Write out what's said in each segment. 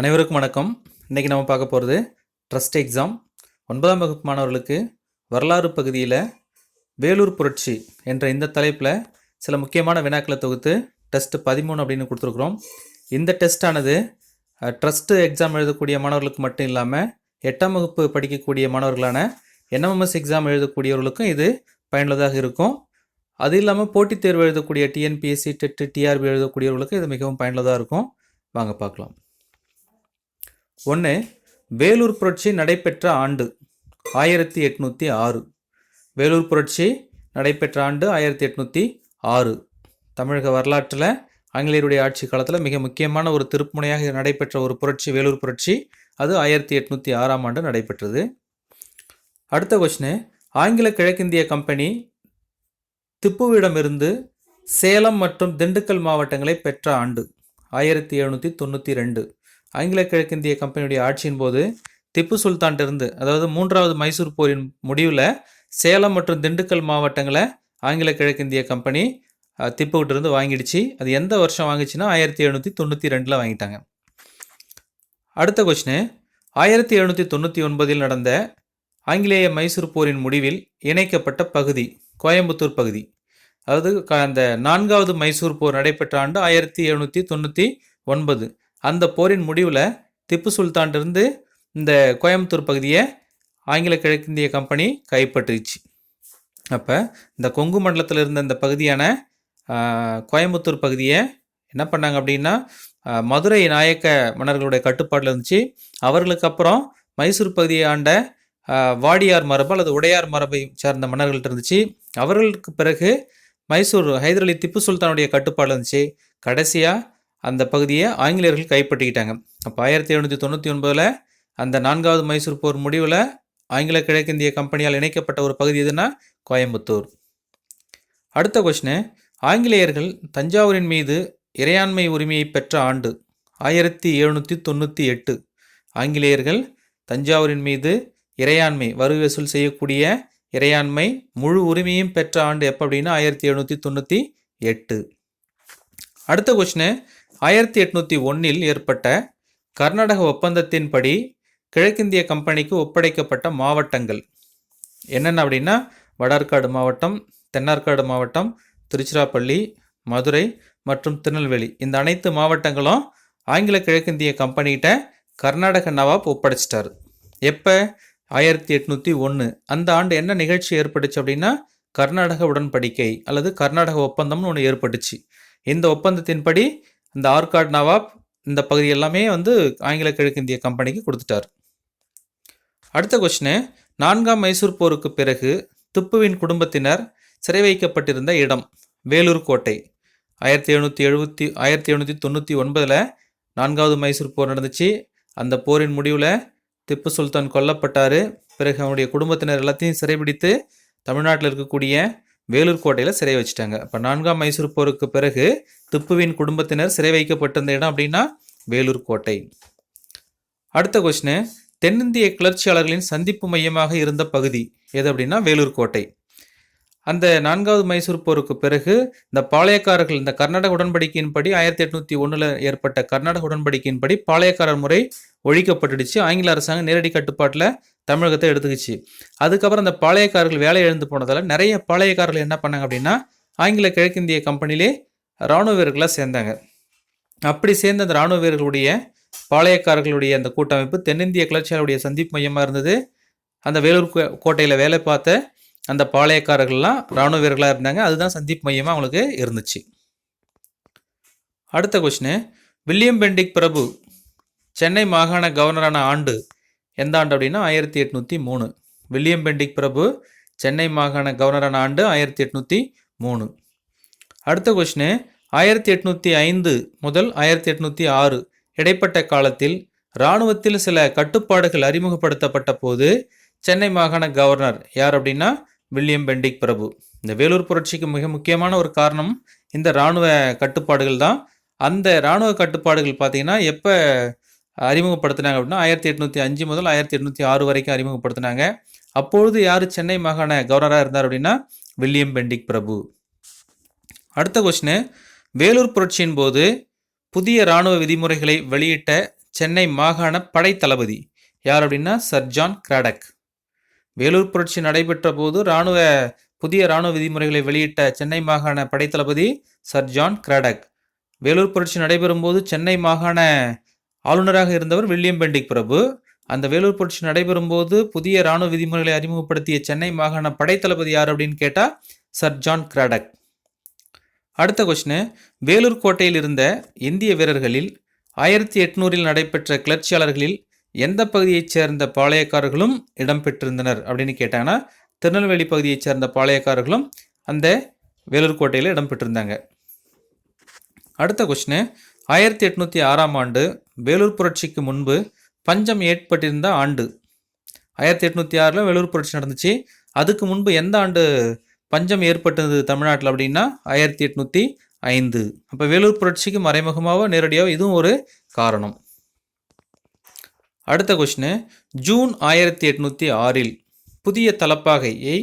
அனைவருக்கும் வணக்கம். இன்றைக்கி நம்ம பார்க்க போகிறது ட்ரஸ்ட் எக்ஸாம் ஒன்பதாம் வகுப்பு மாணவர்களுக்கு வரலாறு பகுதியில் வேலூர் புரட்சி என்ற இந்த தலைப்பில் சில முக்கியமான வினாக்களை தொகுத்து டெஸ்ட் பதிமூணு அப்படின்னு கொடுத்துருக்குறோம். இந்த டெஸ்ட்டானது ட்ரஸ்ட்டு எக்ஸாம் எழுதக்கூடிய மாணவர்களுக்கு மட்டும் இல்லாமல் எட்டாம் வகுப்பு படிக்கக்கூடிய மாணவர்களான என்எம்எஸ் எக்ஸாம் எழுதக்கூடியவர்களுக்கும் இது பயனுள்ளதாக இருக்கும். அது இல்லாமல் போட்டித் தேர்வு எழுதக்கூடிய டிஎன்பிஎஸ்சி டெட்டு டிஆர்பி எழுதக்கூடியவர்களுக்கு இது மிகவும் பயனுள்ளதாக இருக்கும். வாங்க பார்க்கலாம். ஒன்று வேலூர் புரட்சி நடைபெற்ற ஆண்டு ஆயிரத்தி எட்நூற்றி ஆறு. வேலூர் புரட்சி நடைபெற்ற ஆண்டு ஆயிரத்தி எட்நூற்றி ஆறு. தமிழக வரலாற்றில் ஆங்கிலேயருடைய ஆட்சி காலத்தில் மிக முக்கியமான ஒரு திருப்புமுனையாக நடைபெற்ற ஒரு புரட்சி வேலூர் புரட்சி. அது ஆயிரத்தி எட்நூற்றி ஆறாம் ஆண்டு நடைபெற்றது. அடுத்த கொஷினு ஆங்கில கிழக்கிந்திய கம்பெனி திப்புவிடமிருந்து சேலம் மற்றும் திண்டுக்கல் மாவட்டங்களை பெற்ற ஆண்டு ஆயிரத்தி எழுநூற்றி தொண்ணூற்றி ரெண்டு. ஆங்கில கிழக்கிந்திய கம்பெனியுடைய ஆட்சியின் போது திப்பு சுல்தான்டிருந்து அதாவது மூன்றாவது மைசூர் போரின் முடிவில் சேலம் மற்றும் திண்டுக்கல் மாவட்டங்களை ஆங்கில கிழக்கிந்திய கம்பெனி திப்புக்கிட்டேருந்து திப்புகிட்ட இருந்து வாங்கிடுச்சு. அது எந்த வருஷம் வாங்கிச்சுன்னா ஆயிரத்தி எழுநூற்றி தொண்ணூற்றி ரெண்டில் வாங்கிட்டாங்க. அடுத்த கொஸ்டின் ஆயிரத்தி எழுநூற்றி தொண்ணூற்றி ஒன்பதில் நடந்த ஆங்கிலேய மைசூர் போரின் முடிவில் இணைக்கப்பட்ட பகுதி கோயம்புத்தூர் பகுதி அதாவது க- அந்த நான்காவது மைசூர் போர் நடைபெற்ற ஆண்டு ஆயிரத்தி எழுநூற்றி தொண்ணூற்றி ஒன்பது. அந்த போரின் முடிவில் திப்பு சுல்தான்டிருந்து இந்த கோயம்புத்தூர் பகுதியை ஆங்கில கிழக்கிந்திய கம்பெனி கைப்பற்றிச்சு. அப்போ இந்த கொங்கு மண்டலத்தில் இருந்த இந்த பகுதியான கோயம்புத்தூர் பகுதியை என்ன பண்ணாங்க அப்படின்னா மதுரை நாயக்க மன்னர்களுடைய கட்டுப்பாட்டில் இருந்துச்சு. அவர்களுக்கு அப்புறம் மைசூர் பகுதியை ஆண்ட வாடியார் மரபு அல்லது உடையார் மரபை சார்ந்த மன்னர்கள்ட்ட இருந்துச்சு. அவர்களுக்கு பிறகு மைசூர் ஹைதர் அலி திப்பு சுல்தானுடைய கட்டுப்பாடு இருந்துச்சு. கடைசியாக அந்த பகுதியை ஆங்கிலேயர்கள் கைப்பற்றிக்கிட்டாங்க. அப்போ ஆயிரத்தி எழுநூற்றி தொண்ணூற்றி ஒன்பதில் அந்த நான்காவது மைசூர் போர் முடிவில் ஆங்கில கிழக்கிந்திய கம்பெனியால் இணைக்கப்பட்ட ஒரு பகுதி எதுனா கோயம்புத்தூர். அடுத்த கொஷினு ஆங்கிலேயர்கள் தஞ்சாவூரின் மீது இறையாண்மை உரிமையை பெற்ற ஆண்டு ஆயிரத்தி எழுநூற்றி தொண்ணூற்றி எட்டு. ஆங்கிலேயர்கள் தஞ்சாவூரின் மீது இறையாண்மை வரி வசூல் செய்யக்கூடிய இறையாண்மை முழு உரிமையும் பெற்ற ஆண்டு எப்போ அப்படின்னா ஆயிரத்தி எழுநூற்றி தொண்ணூற்றி எட்டு. அடுத்த கொஷினு ஆயிரத்தி எட்நூற்றி ஒன்றில் ஏற்பட்ட கர்நாடக ஒப்பந்தத்தின்படி கிழக்கிந்திய கம்பெனிக்கு ஒப்படைக்கப்பட்ட மாவட்டங்கள். என்னென்ன அப்படின்னா வடார்காடு மாவட்டம் தென்னார்காடு மாவட்டம் திருச்சிராப்பள்ளி மதுரை மற்றும் திருநெல்வேலி. இந்த அனைத்து மாவட்டங்களும் ஆங்கில கிழக்கிந்திய கம்பெனிகிட்ட கர்நாடக நவாப் ஒப்படைச்சிட்டார். எப்போ? ஆயிரத்தி எட்நூற்றி ஒன்று அந்த ஆண்டு என்ன நிகழ்ச்சி ஏற்பட்டுச்சு அப்படின்னா கர்நாடக உடன்படிக்கை அல்லது கர்நாடக ஒப்பந்தம்னு ஒன்று ஏற்பட்டுச்சு. இந்த ஒப்பந்தத்தின்படி இந்த ஆர்காட் நவாப் இந்த பகுதி எல்லாமே வந்து ஆங்கில கிழக்கிந்திய கம்பெனிக்கு கொடுத்துட்டார். அடுத்த கொஸ்டின் நான்காம் மைசூர் போருக்கு பிறகு திப்புவின் குடும்பத்தினர் சிறை வைக்கப்பட்டிருந்த இடம் வேலூர் கோட்டை. ஆயிரத்தி எழுநூற்றி எழுபத்தி ஆயிரத்தி எழுநூற்றி தொண்ணூற்றி ஒன்பதில் நான்காவது மைசூர் போர் நடந்துச்சு. அந்த போரின் முடிவில் திப்பு சுல்தான் கொல்லப்பட்டார். பிறகு அவனுடைய குடும்பத்தினர் எல்லாத்தையும் சிறைபிடித்து தமிழ்நாட்டில் இருக்கக்கூடிய வேலூர் கோட்டையில் சிறை வச்சுட்டாங்க. இப்போ நான்காம் மைசூர் போருக்கு பிறகு திப்புவின் குடும்பத்தினர் சிறை வைக்கப்பட்டிருந்த இடம் அப்படின்னா வேலூர் கோட்டை. அடுத்த கொஸ்டின் தென்னிந்திய கிளர்ச்சியாளர்களின் சந்திப்பு மையமாக இருந்த பகுதி எது அப்படின்னா வேலூர் கோட்டை. அந்த நான்காவது மைசூர் போருக்கு பிறகு இந்த பாளையக்காரர்கள் இந்த கர்நாடக உடன்படிக்கையின்படி ஆயிரத்தி எட்நூத்தி ஒன்றில் ஏற்பட்ட கர்நாடக உடன்படிக்கையின்படி பாளையக்காரர் முறை ஒழிக்கப்பட்டுடுச்சு. ஆங்கில அரசாங்கம் நேரடி கட்டுப்பாட்டில் தமிழகத்தை எடுத்துக்கிச்சு. அதுக்கப்புறம் அந்த பாளையக்காரர்கள் வேலை எழுந்து போனதால் நிறைய பாளையக்காரர்கள் என்ன பண்ணாங்க அப்படின்னா ஆங்கில கிழக்கிந்திய கம்பெனிலே இராணுவ வீரர்களாக சேர்ந்தாங்க. அப்படி சேர்ந்த அந்த இராணுவ வீரர்களுடைய பாளையக்காரர்களுடைய அந்த கூட்டமைப்பு தென்னிந்திய கிளர்ச்சியாளருடைய சந்திப்பு மையமாக இருந்தது. அந்த வேலூர் கோ- வேலை பார்த்த அந்த பாளையக்காரர்கள்லாம் இராணுவ வீரர்களாக இருந்தாங்க. அதுதான் சந்திப்பு மையமாக அவங்களுக்கு இருந்துச்சு. அடுத்த கொஸ்டின் வில்லியம் பெண்டிக் பிரபு சென்னை மாகாண கவர்னரான ஆண்டு எந்த ஆண்டு அப்படின்னா ஆயிரத்தி எட்நூற்றி மூணு. வில்லியம் பெண்டிக் பிரபு சென்னை மாகாண கவர்னரான ஆண்டு ஆயிரத்தி எட்நூற்றி மூணு. அடுத்த கொஸ்டின் ஆயிரத்தி எட்நூற்றி ஐந்து முதல் ஆயிரத்தி எட்நூற்றி ஆறு இடைப்பட்ட காலத்தில் இராணுவத்தில் சில கட்டுப்பாடுகள் அறிமுகப்படுத்தப்பட்ட போது சென்னை மாகாண கவர்னர் யார் அப்படின்னா வில்லியம் பெண்டிக் பிரபு. இந்த வேலூர் புரட்சிக்கு மிக முக்கியமான ஒரு காரணம் இந்த இராணுவ கட்டுப்பாடுகள் தான். அந்த இராணுவ கட்டுப்பாடுகள் பார்த்தீங்கன்னா எப்போ அறிமுகப்படுத்தினாங்க அப்படின்னா ஆயிரத்தி எட்நூற்றி அஞ்சு முதல் ஆயிரத்தி எட்நூற்றி ஆறு வரைக்கும் அறிமுகப்படுத்தினாங்க. அப்பொழுது யார் சென்னை மாகாண கவர்னராக இருந்தார் அப்படின்னா வில்லியம் பெண்டிக் பிரபு. அடுத்த கொஸ்டின் வேலூர் புரட்சியின் போது புதிய இராணுவ விதிமுறைகளை வெளியிட்ட சென்னை மாகாண படை தளபதி யார் அப்படின்னா சர் ஜான் கிராடக். வேலூர் புரட்சி நடைபெற்ற போது இராணுவ புதிய இராணுவ விதிமுறைகளை வெளியிட்ட சென்னை மாகாண படைத்தளபதி சர் ஜான் கிராடக். வேலூர் புரட்சி நடைபெறும் போது சென்னை மாகாண ஆளுநராக இருந்தவர் வில்லியம் பெண்டிக் பிரபு. அந்த வேலூர் புரட்சி நடைபெறும் போது புதிய இராணுவ விதிமுறைகளை அறிமுகப்படுத்திய சென்னை மாகாண படைத்தளபதி யார் அப்படின்னு கேட்டால் சர் ஜான் கிராடக். அடுத்த கொஸ்டின் வேலூர் கோட்டையில் இருந்த இந்திய வீரர்களில் ஆயிரத்தி எட்நூறில் நடைபெற்ற கிளர்ச்சியாளர்களில் எந்த பகுதியைச் சேர்ந்த பாளையக்காரர்களும் இடம்பெற்றிருந்தனர் அப்படின்னு கேட்டாங்கன்னா திருநெல்வேலி பகுதியைச் சேர்ந்த பாளையக்காரர்களும் அந்த வேலூர் கோட்டையில் இடம்பெற்றிருந்தாங்க அடுத்த கொஸ்டின் ஆயிரத்தி எட்நூற்றி ஆறாம் ஆண்டு வேலூர் புரட்சிக்கு முன்பு பஞ்சம் ஏற்பட்டிருந்த ஆண்டு. ஆயிரத்தி எட்நூற்றி ஆறில் வேலூர் புரட்சி நடந்துச்சு. அதுக்கு முன்பு எந்த ஆண்டு பஞ்சம் ஏற்பட்டது தமிழ்நாட்டில் அப்படின்னா ஆயிரத்தி எட்நூற்றி ஐந்து. அப்போ வேலூர் புரட்சிக்கு மறைமுகமாகவோ நேரடியாக இதுவும் ஒரு காரணம். அடுத்த கொஷினு ஜூன் ஆயிரத்தி எட்நூற்றி ஆறில் புதிய தலப்பாகையை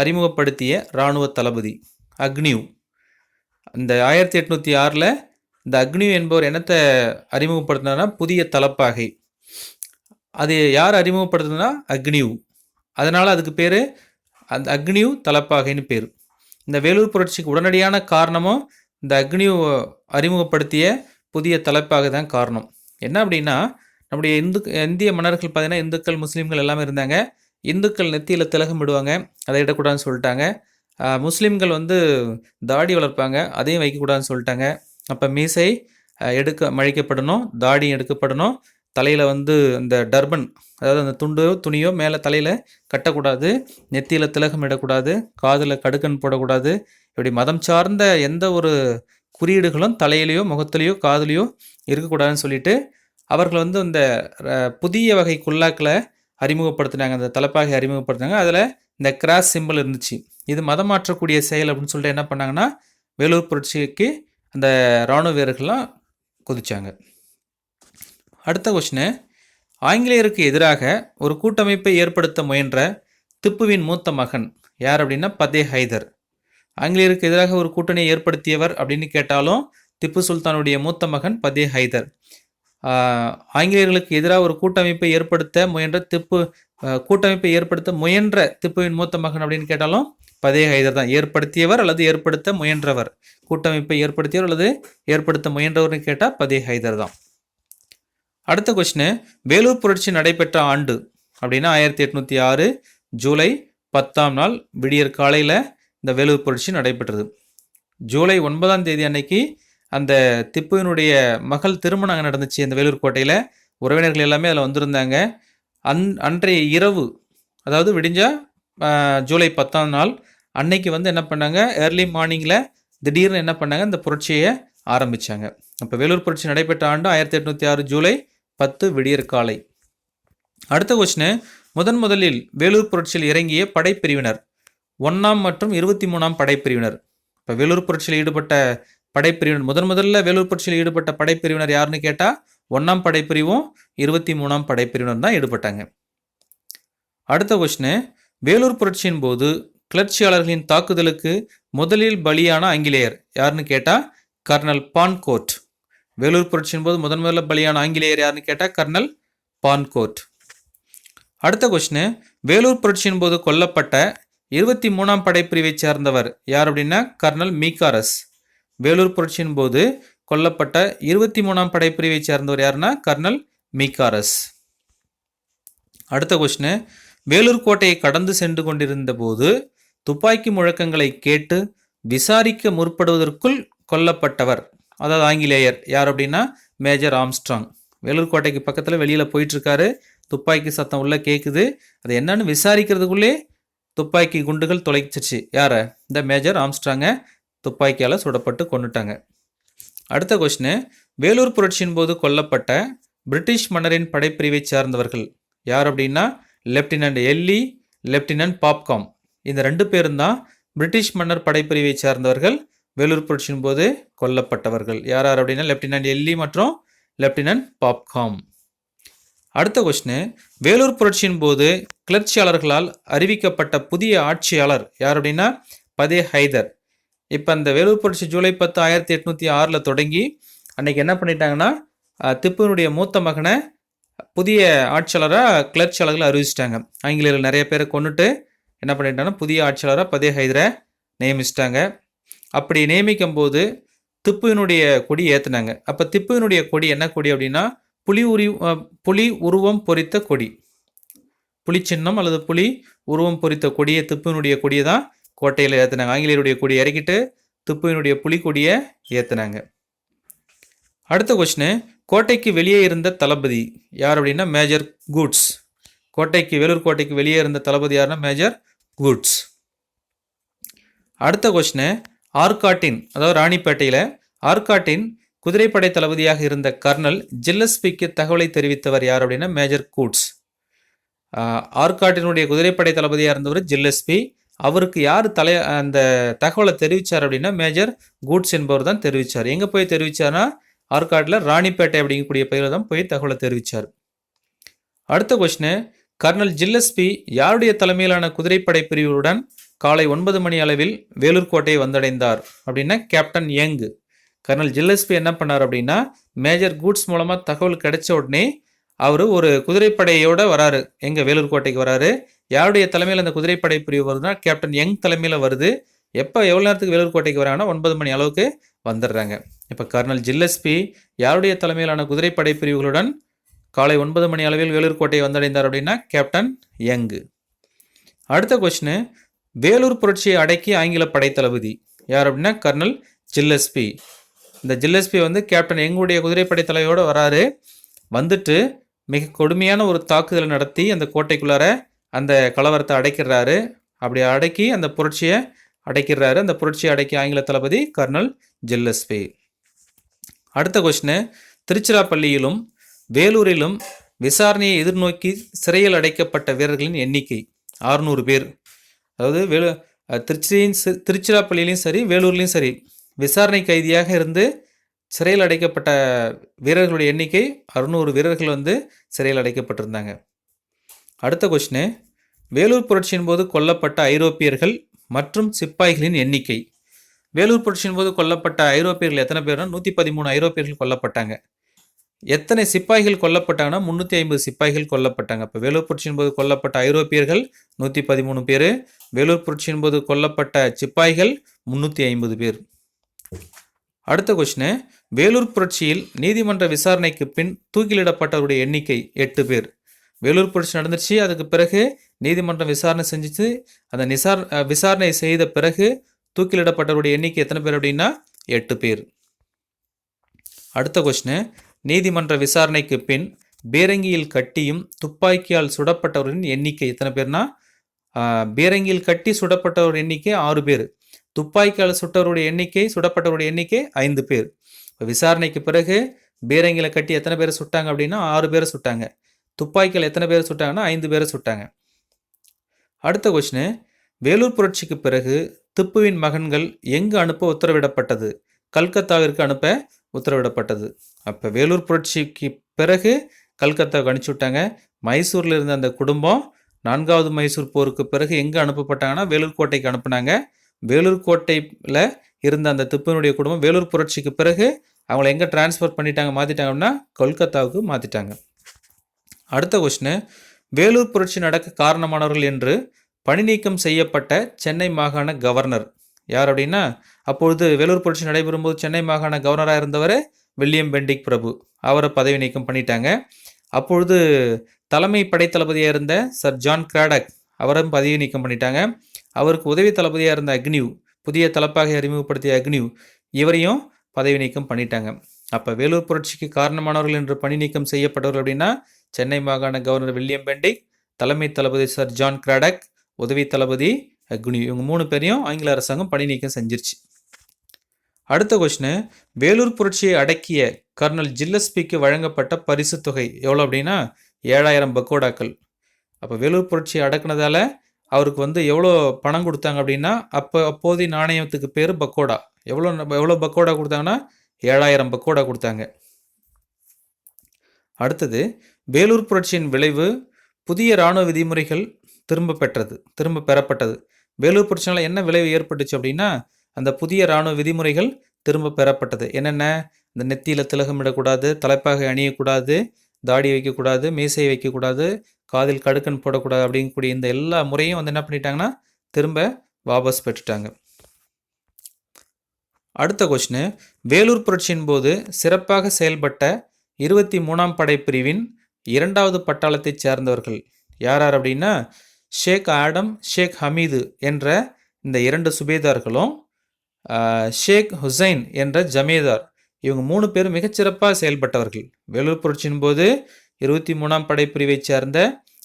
அறிமுகப்படுத்திய இராணுவ தளபதி அக்னியூ. இந்த ஆயிரத்தி எட்நூற்றி ஆறில் இந்த அக்னியூ என்பவர் என்னத்தை அறிமுகப்படுத்தினார்னா புதிய தலப்பாகை. அது யார் அறிமுகப்படுத்துனா அக்னியூ. அதனால் அதுக்கு பேர் அந்த அக்னியூ தலப்பாகைன்னு பேர். இந்த வேலூர் புரட்சிக்கு உடனடியான காரணமும் இந்த அக்னியூ அறிமுகப்படுத்திய புதிய தலைப்பாக தான் காரணம். என்ன அப்படின்னா நம்முடைய இந்து இந்திய மன்னர்கள் பார்த்தீங்கன்னா இந்துக்கள் முஸ்லீம்கள் எல்லாமே இருந்தாங்க. இந்துக்கள் நெத்தியில் திலகம் விடுவாங்க அதை இடக்கூடாதுன்னு சொல்லிட்டாங்க. முஸ்லீம்கள் வந்து தாடி வளர்ப்பாங்க. அதையும் வைக்கக்கூடாதுன்னு சொல்லிட்டாங்க. அப்போ மீசை எடுக்க மழிக்கப்படணும் தாடி எடுக்கப்படணும். தலையில் வந்து இந்த டர்பன் அதாவது அந்த துண்டோ துணியோ மேலே தலையில் கட்டக்கூடாது. நெத்தியில் திலகம் இடக்கூடாது. காதில் கடுக்கன் போடக்கூடாது. இப்படி மதம் சார்ந்த எந்த ஒரு குறியீடுகளும் தலையிலையோ முகத்திலையோ காதுலையோ இருக்கக்கூடாதுன்னு சொல்லிட்டு அவர்கள் வந்து அந்த புதிய வகை குல்லாக்களை அறிமுகப்படுத்தினாங்க. அந்த தலைப்பாகை அறிமுகப்படுத்தினாங்க. அதில் இந்த கிராஸ் சிம்பிள் இருந்துச்சு. இது மதம் மாற்றக்கூடிய செயல் அப்படின்னு சொல்லிட்டு என்ன பண்ணாங்கன்னா வேலூர் புரட்சிக்கு அந்த இராணுவ வீரர்கள்லாம் குதித்தாங்க அடுத்த கொஷினு ஆங்கிலேயருக்கு எதிராக ஒரு கூட்டமைப்பை ஏற்படுத்த முயன்ற திப்புவின் மூத்த மகன் யார் அப்படின்னா பதே ஹைதர். ஆங்கிலேயருக்கு எதிராக ஒரு கூட்டணியை ஏற்படுத்தியவர் அப்படின்னு கேட்டாலும் திப்பு சுல்தானுடைய மூத்த மகன் பதே ஹைதர். ஆங்கிலேயர்களுக்கு எதிராக ஒரு கூட்டமைப்பை ஏற்படுத்த முயன்ற திப்பு கூட்டமைப்பை ஏற்படுத்த முயன்ற திப்புவின் மூத்த மகன் அப்படின்னு கேட்டாலும் பதே ஹைதர் தான். ஏற்படுத்தியவர் அல்லது ஏற்படுத்த முயன்றவர்? கூட்டமைப்பை ஏற்படுத்தியவர் அல்லது ஏற்படுத்த முயன்றவர்னு கேட்டால் பதே ஹைதர் தான். அடுத்த கொஸ்டின் வேலூர் புரட்சி நடைபெற்ற ஆண்டு அப்படின்னா ஆயிரத்தி எட்நூற்றி ஆறு ஜூலை பத்தாம் நாள் விடியற் காலையில் இந்த வேலூர் புரட்சி நடைபெற்றது. ஜூலை ஒன்பதாம் தேதி அன்னைக்கு அந்த திப்புவினுடைய மகள் திருமணம் அங்கே நடந்துச்சு. இந்த வேலூர் கோட்டையில் உறவினர்கள் எல்லாமே அதில் வந்திருந்தாங்க. அன் அன்றைய இரவு அதாவது விடிஞ்சா ஜூலை பத்தாம் நாள் அன்னைக்கு வந்து என்ன பண்ணாங்க? ஏர்லி மார்னிங்கில் திடீர்னு என்ன பண்ணாங்க? இந்த புரட்சியை ஆரம்பிச்சாங்க. அப்போ வேலூர் புரட்சி நடைபெற்ற ஆண்டு ஆயிரத்தி எட்நூற்றி ஆறு ஜூலை பத்து விடியற் காலை அடுத்த கொஸ்டின் முதன் முதலில் வேலூர் புரட்சியில் இறங்கிய படைப்பிரிவினர். ஒன்றாம் மற்றும் இருபத்தி மூணாம் படைப்பிரிவினர். இப்போ வேலூர் புரட்சியில் ஈடுபட்ட படைப்பிரிவினர் முதன் முதல்ல வேலூர் புரட்சியில் ஈடுபட்ட படைப்பிரிவினர் யாருன்னு கேட்டால் ஒன்றாம் படைப்பிரிவும் இருபத்தி மூணாம் படைப்பிரிவினர் தான் ஈடுபட்டாங்க. அடுத்த கொஸ்டின் வேலூர் புரட்சியின் போது கிளர்ச்சியாளர்களின் தாக்குதலுக்கு முதலில் பலியான ஆங்கிலேயர் யாருன்னு கேட்டால் கர்னல் பான்கோட். வேலூர் புரட்சியின் போது முதன் முதல்ல பலியான ஆங்கிலேயர் யாருன்னு கேட்டால் கர்னல் பான்கோட். அடுத்த கொஸ்டின் வேலூர் புரட்சியின் போது கொல்லப்பட்ட இருபத்தி மூணாம் படைப்பிரிவைச் சேர்ந்தவர் யார் அப்படின்னா கர்னல் மீகாரஸ் வேலூர் புரட்சியின் போது கொல்லப்பட்ட இருபத்தி மூணாம் படைப்பிரிவைச் சேர்ந்தவர் யாருன்னா? கர்னல் மீகாரஸ் அடுத்த கொஸ்டின் வேலூர் கோட்டையை கடந்து சென்று கொண்டிருந்த போது துப்பாக்கி முழக்கங்களை கேட்டு விசாரிக்க முற்படுவதற்குள் கொல்லப்பட்டவர். அதாவது ஆங்கிலேயர். யார் அப்படின்னா? Major Armstrong. வேலூர் கோட்டைக்கு பக்கத்தில் வெளியில் போயிட்டுருக்காரு. துப்பாக்கி சத்தம் உள்ள கேட்குது அது என்னன்னு விசாரிக்கிறதுக்குள்ளே துப்பாக்கி குண்டுகள் தொலைச்சிருச்சு யாரை? இந்த மேஜர் ஆம்ஸ்ட்ராங்கை. துப்பாக்கியால் சுடப்பட்டு கொண்டுட்டாங்க அடுத்த கொஸ்டின் வேலூர் புரட்சியின் போது கொல்லப்பட்ட பிரிட்டிஷ் மன்னரின் படைப்பிரிவை சார்ந்தவர்கள் யார் அப்படின்னா லெப்டினன்ட் எல்லி லெப்டினன்ட் பாப்காம் இந்த ரெண்டு பேரும் தான் பிரிட்டிஷ் மன்னர் படைப்பிரிவை சார்ந்தவர்கள் வேலூர் புரட்சியின் போது கொல்லப்பட்டவர்கள். யார் யார் அப்படின்னா லெப்டினன்ட் எல்லி மற்றும் லெப்டினன்ட் பாப்காம் அடுத்த கொஸ்டின் வேலூர் புரட்சியின் போது கிளர்ச்சியாளர்களால் அறிவிக்கப்பட்ட புதிய ஆட்சியாளர் யார் அப்படின்னா பதே ஹைதர். இப்போ அந்த வேலூர் புரட்சி ஜூலை பத்து ஆயிரத்தி எட்நூற்றி ஆறில் தொடங்கி அன்றைக்கி என்ன பண்ணிட்டாங்கன்னா திப்புனுடைய மூத்த மகனை புதிய ஆட்சியாளராக கிளர்ச்சியாளர்கள் அறிவிச்சிட்டாங்க. ஆங்கிலேயர்கள் நிறைய பேரை கொண்டுட்டு என்ன பண்ணிட்டாங்கன்னா புதிய ஆட்சியாளராக பதே ஹைதரை நியமிச்சிட்டாங்க. அப்படி நியமிக்கும் போது திப்புவினுடைய கொடி ஏற்றுனாங்க அப்போ திப்புவினுடைய கொடி என்ன கொடி அப்படின்னா புலி உரி புலி உருவம் பொறித்த கொடி. புலி சின்னம் அல்லது புலி உருவம் பொறித்த கொடியை திப்புவினுடைய கொடியை தான் கோட்டையில் ஏற்றுனாங்க ஆங்கிலேயருடைய கொடியை இறக்கிட்டு துப்புவினுடைய புலி கொடியை ஏற்றுனாங்க அடுத்த கொஸ்டின் கோட்டைக்கு வெளியே இருந்த தளபதி யார் அப்படின்னா மேஜர் கூட்ஸ். கோட்டைக்கு வேலூர் கோட்டைக்கு வெளியே இருந்த தளபதி யாருன்னா மேஜர் கூட்ஸ். அடுத்த கொஸ்டின் ஆர்காட்டின் அதாவது ராணிப்பேட்டையில் ஆர்காட்டின் குதிரைப்படை தளபதியாக இருந்த கர்னல் ஜில்லஸ்பிக்கு தகவலை தெரிவித்தவர் யார் அப்படின்னா மேஜர் கூட்ஸ். ஆர்காட்டினுடைய குதிரைப்படை தளபதியாக இருந்தவர் ஜில்லஸ்பி. அவருக்கு யார் தலை அந்த தகவலை தெரிவித்தார் அப்படின்னா மேஜர் கூட்ஸ் என்பவர் தான் தெரிவித்தார் எங்கே போய் தெரிவித்தார்னா ஆற்காட்டில் ராணிப்பேட்டை அப்படிங்கக்கூடிய பெயரில் தான் போய் தகவலை தெரிவித்தார் அடுத்த கொஸ்டின் கர்னல் ஜில்லஸ்பி யாருடைய தலைமையிலான குதிரைப்படை பிரிவுடன் காலை ஒன்பது மணி அளவில் வேலூர் கோட்டையை வந்தடைந்தார் அப்படின்னா கேப்டன் யங் கர்னல் ஜில்லஸ்பி என்ன பண்ணார் அப்படின்னா மேஜர் கூட்ஸ் மூலமாக தகவல் கிடைச்ச உடனே அவர் ஒரு குதிரைப்படையோட வராரு. எங்க வேலூர் கோட்டைக்கு வராரு. யாருடைய தலைமையில் அந்த குதிரைப்படை பிரிவு வருதுன்னா கேப்டன் யங் தலைமையில் வருது. எப்போ எவ்வளோ நேரத்துக்கு வேலூர் கோட்டைக்கு வராங்கன்னா ஒன்பது மணி அளவுக்கு வந்துடுறாங்க. இப்போ கர்னல் ஜில்லஸ்பி யாருடைய தலைமையிலான குதிரைப்படை பிரிவுகளுடன் காலை ஒன்பது மணி அளவில் வேலூர் கோட்டையை வந்தடைந்தார் அப்படின்னா கேப்டன் யங்கு அடுத்த கொஸ்டின் வேலூர் புரட்சியை அடக்கி ஆங்கில படை தளபதி யார் அப்படின்னா கர்னல் ஜில்லஸ்பி. இந்த ஜில்லஸ்பி வந்து கேப்டன் எங்களுடைய குதிரைப்படை தலைவரோட வராரு. வந்துட்டு மிக கொடுமையான ஒரு தாக்குதலை நடத்தி அந்த கோட்டைக்குள்ளார அந்த கலவரத்தை அடைக்கிறாரு. அப்படி அடக்கி அந்த புரட்சியை அடைக்கிறாரு. அந்த புரட்சியை அடக்கி ஆங்கில தளபதி கர்னல் ஜில்லஸ்பி அடுத்த கொஸ்டின் திருச்சிராப்பள்ளியிலும் வேலூரிலும் விசாரணையை எதிர்நோக்கி சிறையில் அடைக்கப்பட்ட வீரர்களின் எண்ணிக்கை 600 பேர். அதாவது வேலு திருச்சியின் திருச்சிராப்பள்ளியிலையும் சரி வேலூர்லேயும் சரி விசாரணை கைதியாக இருந்து சிறையில் அடைக்கப்பட்ட வீரர்களுடைய எண்ணிக்கை அறுநூறு வீரர்கள் வந்து சிறையில் அடைக்கப்பட்டிருந்தாங்க. அடுத்த கொஸ்டின் வேலூர் புரட்சியின் போது கொல்லப்பட்ட ஐரோப்பியர்கள் மற்றும் சிப்பாய்களின் எண்ணிக்கை. வேலூர் புரட்சியின் போது கொல்லப்பட்ட ஐரோப்பியர்கள் எத்தனை பேர்னா நூற்றி பதிமூணு ஐரோப்பியர்கள் கொல்லப்பட்டாங்க. எத்தனை சிப்பாய்கள் கொல்லப்பட்டாங்கன்னா முந்நூற்றி ஐம்பது சிப்பாய்கள் கொல்லப்பட்டாங்க. இப்போ வேலூர் புரட்சியின் போது கொல்லப்பட்ட ஐரோப்பியர்கள் நூற்றி பதிமூணு பேர் வேலூர் புரட்சியின் போது கொல்லப்பட்ட சிப்பாய்கள் முந்நூற்றி ஐம்பது பேர். அடுத்த கொஷினு வேலூர் புரட்சியில் நீதிமன்ற விசாரணைக்கு பின் தூக்கிலிடப்பட்டவருடைய எண்ணிக்கை எட்டு பேர். வேலூர் புரட்சி நடந்துச்சு அதுக்கு பிறகு நீதிமன்றம் விசாரணை செஞ்சுச்சு. அந்த நிசார் விசாரணை செய்த பிறகு தூக்கிலிடப்பட்டவருடைய எண்ணிக்கை எத்தனை பேர் அப்படின்னா எட்டு பேர். அடுத்த கொஷினு நீதிமன்ற விசாரணைக்கு பின் பீரங்கியில் கட்டியும் துப்பாக்கியால் சுடப்பட்டவரின் எண்ணிக்கை எத்தனை பேர்னா பீரங்கியில் கட்டி சுடப்பட்டவர் எண்ணிக்கை ஆறு பேர். துப்பாக்கியால் சுட்டவருடைய எண்ணிக்கை சுடப்பட்டவருடைய எண்ணிக்கை ஐந்து பேர். இப்போ விசாரணைக்கு பிறகு பீரங்கியில் கட்டி எத்தனை பேர் சுட்டாங்க அப்படின்னா ஆறு பேரை சுட்டாங்க. துப்பாக்கியில் எத்தனை பேர் சுட்டாங்கன்னா ஐந்து பேரை சுட்டாங்க. அடுத்த கொஸ்டின் வேலூர் புரட்சிக்கு பிறகு திப்புவின் மகன்கள் எங்கு அனுப்ப உத்தரவிடப்பட்டது? கல்கத்தாவிற்கு அனுப்ப உத்தரவிடப்பட்டது. அப்போ வேலூர் புரட்சிக்கு பிறகு கல்கத்தாவுக்கு அனுப்பிச்சி விட்டாங்க. மைசூரில் இருந்த அந்த குடும்பம் நான்காவது மைசூர் போருக்கு பிறகு எங்கே அனுப்பப்பட்டாங்கன்னா வேலூர் கோட்டைக்கு அனுப்புனாங்க. வேலூர் கோட்டையில் இருந்த அந்த திப்பனுடைய குடும்பம் வேலூர் புரட்சிக்கு பிறகு அவங்கள எங்கே டிரான்ஸ்ஃபர் பண்ணிட்டாங்க மாற்றிட்டாங்கன்னா கொல்கத்தாவுக்கு மாற்றிட்டாங்க அடுத்த கொஸ்டின் வேலூர் புரட்சி நடக்க காரணமானவர்கள் என்று பணி நீக்கம் செய்யப்பட்ட சென்னை மாகாண கவர்னர் யார் அப்படின்னா அப்பொழுது வேலூர் புரட்சி நடைபெறும் போது சென்னை மாகாண கவர்னராக இருந்தவர் வில்லியம் பெண்டிக் பிரபு. அவரை பதவி நீக்கம் பண்ணிட்டாங்க. அப்பொழுது தலைமை படைத்தளபதியாக இருந்த சர் ஜான் கிராடக் அவரும் பதவி நீக்கம் பண்ணிட்டாங்க. அவருக்கு உதவி தளபதியாக இருந்த அக்னிவ் புதிய தளப்பாக அறிமுகப்படுத்திய அக்னிவ் இவரையும் பதவி நீக்கம் பண்ணிட்டாங்க. அப்போ வேலூர் புரட்சிக்கு காரணமானவர்கள் என்று பணி நீக்கம் செய்யப்பட்டவர்கள் அப்படின்னா சென்னை மாகாண கவர்னர் வில்லியம் பெண்டிக் தலைமை தளபதி சர் ஜான் கிராடக் உதவி தளபதி அக்னி இவங்க மூணு பேரையும் ஆங்கில அரசாங்கம் பணி நீக்கம் செஞ்சிருச்சு. அடுத்த கொஸ்டின் வேலூர் புரட்சியை அடக்கிய கர்னல் ஜில்லஸ்பிக்கு வழங்கப்பட்ட பரிசு தொகை எவ்வளோ அப்படின்னா ஏழாயிரம் பக்கோடாக்கள். அப்போ வேலூர் புரட்சியை அடக்குனதால அவருக்கு வந்து எவ்வளோ பணம் கொடுத்தாங்க அப்படின்னா அப்போ அப்போதைய நாணயத்துக்கு பேர் பக்கோடா. எவ்வளோ எவ்வளோ பக்கோடா கொடுத்தாங்கன்னா ஏழாயிரம் பக்கோடா கொடுத்தாங்க. அடுத்தது வேலூர் புரட்சியின் விளைவு புதிய இராணுவ விதிமுறைகள் திரும்ப பெற்றது திரும்ப பெறப்பட்டது. வேலூர் புரட்சினால் என்ன விளைவு ஏற்பட்டுச்சு அப்படின்னா அந்த புதிய இராணுவ விதிமுறைகள் திரும்ப பெறப்பட்டது. என்னென்ன? இந்த நெத்தியில் திலகமிடக்கூடாது தலைப்பாகை அணியக்கூடாது தாடி வைக்கக்கூடாது மீசை வைக்கக்கூடாது காதில் கடுக்கன் போடக்கூடாது அப்படிங்கக்கூடிய இந்த எல்லா முறையும் வந்து என்ன பண்ணிட்டாங்கன்னா திரும்ப வாபஸ் பெற்றுட்டாங்க. அடுத்த கொஷினு வேலூர் புரட்சியின் போது சிறப்பாக செயல்பட்ட இருபத்தி மூணாம் படைப்பிரிவின் இரண்டாவது பட்டாளத்தைச் சேர்ந்தவர்கள் யார் யார் அப்படின்னா ஷேக் ஆடம் ஷேக் ஹமீது என்ற இந்த இரண்டு சுபேதார்களும் ஷேக் ஹுசைன் என்ற ஜமேதார் இவங்க மூணு பேரும் மிகச்சிறப்பாக செயல்பட்டவர்கள். வேலூர் புரட்சியின் போது இருபத்தி மூணாம் படைப்பிரிவைச் சேர்ந்த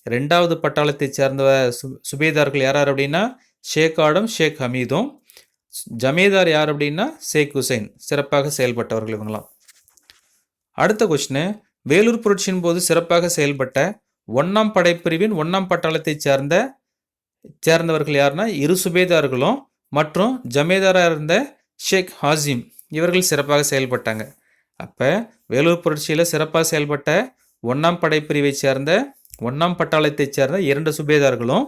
ரெண்டாவது பட்டாளத்தைச் சேர்ந்த சு சுபேதார்கள் யார் யார் அப்படின்னா ஷேக் ஆடம் ஷேக் ஹமீதும். ஜமீதார் யார் அப்படின்னா ஷேக் ஹுசைன். சிறப்பாக செயல்பட்டவர்கள் இவங்களாம் அடுத்த கொஸ்டின் வேலூர் புரட்சியின் போது சிறப்பாக செயல்பட்ட ஒன்னாம் படைப்பிரிவின் ஒன்னாம் பட்டாளத்தைச் சேர்ந்த சேர்ந்தவர்கள் யாருன்னா இரு சுபேதார்களும் மற்றும் ஜமேதாராக இருந்த ஷேக் ஹாசிம் இவர்கள் சிறப்பாக செயல்பட்டாங்க. அப்போ வேலூர் புரட்சியில் சிறப்பாக செயல்பட்ட ஒன்றாம் படைப்பிரிவை சேர்ந்த ஒன்றாம் பட்டாளத்தைச் சேர்ந்த இரண்டு சுபேதார்களும்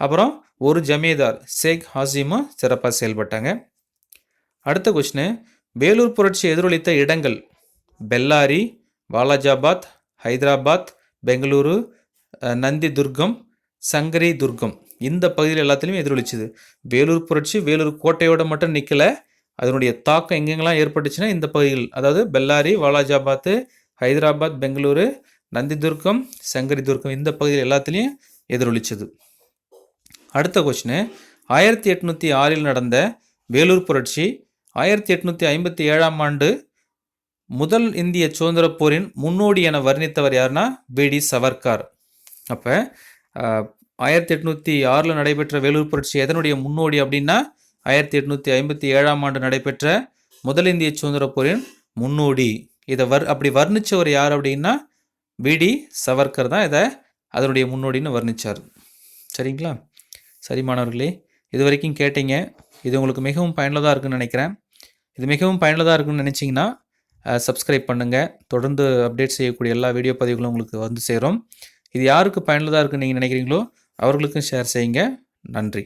அப்புறம் ஒரு ஜமீதார் ஷேக் ஹாசிமும் சிறப்பாக செயல்பட்டாங்க. அடுத்த கொஸ்டின் வேலூர் புரட்சி எதிரொலித்த இடங்கள் பெல்லாரி வாலாஜாபாத் ஹைதராபாத் பெங்களூரு நந்தி துர்க்கம் சங்கரி துர்க்கம் இந்த பகுதியில் எல்லாத்துலேயும் எதிரொலிச்சுது. வேலூர் புரட்சி வேலூர் கோட்டையோட மட்டும் நிற்கலை அதனுடைய தாக்கம் எங்கெங்கெல்லாம் ஏற்பட்டுச்சுன்னா இந்த பகுதிகள். அதாவது பெல்லாரி வாலாஜாபாத்து ஹைதராபாத் பெங்களூரு நந்தி துர்க்கம் சங்கரி துர்க்கம் இந்த பகுதியில் எல்லாத்துலேயும் எதிரொலிச்சது. அடுத்த கொஸ்டின் ஆயிரத்தி எட்நூற்றி ஆறில் நடந்த வேலூர் புரட்சி ஆயிரத்தி எட்நூற்றி ஐம்பத்தி ஏழாம் ஆண்டு முதல் இந்திய சுதந்திரப் போரின் முன்னோடி என வர்ணித்தவர் யாருன்னா பிடி சவர்கார் அப்போ ஆயிரத்தி எட்நூற்றி ஆறில் நடைபெற்ற வேலூர் புரட்சி எதனுடைய முன்னோடி அப்படின்னா ஆயிரத்தி எட்நூற்றி ஐம்பத்தி ஏழாம் ஆண்டு நடைபெற்ற முதல் இந்திய போரின் முன்னோடி. இதை வர் அப்படி வர்ணிச்சவர் யார் அப்படின்னா பிடி சவர்கர் தான் இதை அதனுடைய முன்னோடின்னு வர்ணிச்சார். சரிங்களா? சரி மாணவர்களே இது வரைக்கும் கேட்டீங்க. இது உங்களுக்கு மிகவும் பயனுள்ளதாக இருக்குன்னு நினைக்கிறேன். இது மிகவும் பயனுள்ளதாக இருக்குன்னு நினச்சிங்கன்னா சப்ஸ்கிரைப் பண்ணுங்கள் தொடர்ந்து அப்டேட் செய்யக்கூடிய எல்லா வீடியோ பதிவுகளும் உங்களுக்கு வந்து சேரும். இது யாருக்கு பயனுள்ளதாக இருக்குன்னு நீங்கள் நினைக்கிறீங்களோ அவர்களுக்கும் ஷேர் செய்யுங்க. நன்றி.